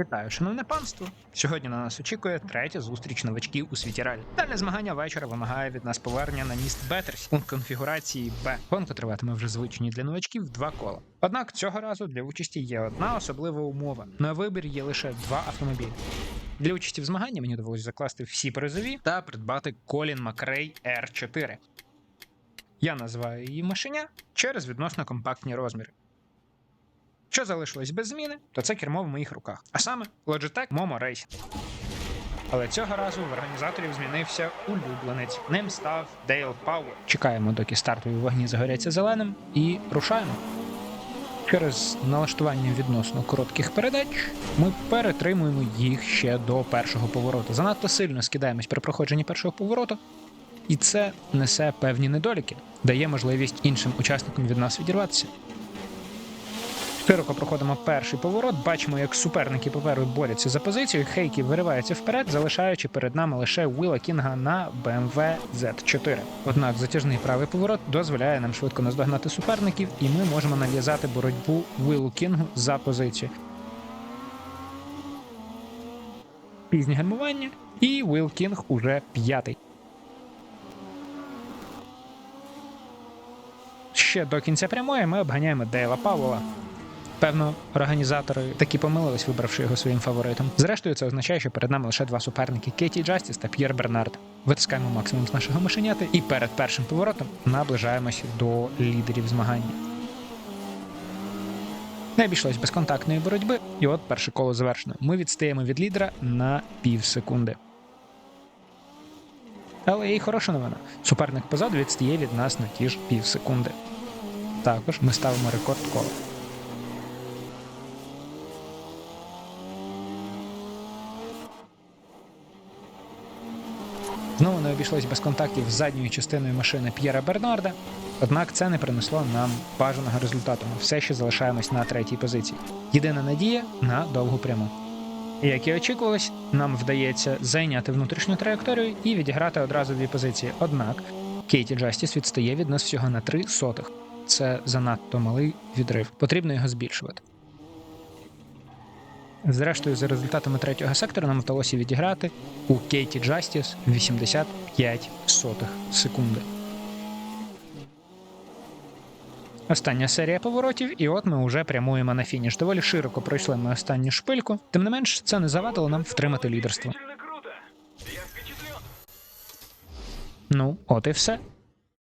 Вітаю, шановне панство! Сьогодні на нас очікує третя зустріч новачків у світі раль. Дальне змагання вечора вимагає від нас повернення на міст Бетерсі у конфігурації Б. Гонка триватиме вже звичні для новачків два кола. Однак цього разу для участі є одна особлива умова: на вибір є лише два автомобілі. Для участі в змаганні мені довелося закласти всі призові та придбати Колін Макрей R4. Я називаю її машиня через відносно компактні розміри. Що залишилось без зміни, то це кермо в моїх руках, а саме Logitech Momo Racing. Але цього разу в організаторів змінився улюбленець. Ним став Dale Power. Чекаємо, доки стартові вогні загоряться зеленим, і рушаємо. Через налаштування відносно коротких передач ми перетримуємо їх ще до першого повороту. Занадто сильно скидаємось при проходженні першого повороту, і це несе певні недоліки, дає можливість іншим учасникам від нас відірватися. Широко проходимо перший поворот. Бачимо, як суперники попереду борються за позицію. Хейкі виривається вперед, залишаючи перед нами лише Уіла Кінга на BMW Z4. Однак затяжний правий поворот дозволяє нам швидко наздогнати суперників, і ми можемо нав'язати боротьбу Уілу Кінгу за позицію. Пізнє гальмування, і Уіл Кінг уже п'ятий. Ще до кінця прямої ми обганяємо Дейла Павлова. Певно, організатори таки помилились, вибравши його своїм фаворитом. Зрештою, це означає, що перед нами лише два суперники Кеті Джастіс та П'єр Бернард. Витискаємо максимум з нашого машиняти і перед першим поворотом наближаємося до лідерів змагання. Не обійшлось без контактної боротьби, і от перше коло завершено. Ми відстаємо від лідера на пів секунди. Але є й хороша новина. Суперник позаду відстає від нас на ті ж пів секунди. Також ми ставимо рекорд кола. Знову не обійшлось без контактів з задньою частиною машини П'єра Бернарда, однак це не принесло нам бажаного результату. Ми все ще залишаємось на третій позиції. Єдина надія на довгу пряму. Як і очікувалось, нам вдається зайняти внутрішню траєкторію і відіграти одразу дві позиції. Однак Кейті Джастіс відстає від нас всього на три сотих. Це занадто малий відрив. Потрібно його збільшувати. Зрештою, за результатами третього сектора нам вдалося відіграти у Кейті Джастіс 85 сотих секунди. Остання серія поворотів, і от ми вже прямуємо на фініш. Доволі широко пройшли ми останню шпильку. Тим не менш, це не завадило нам втримати лідерство. Ну, от і все.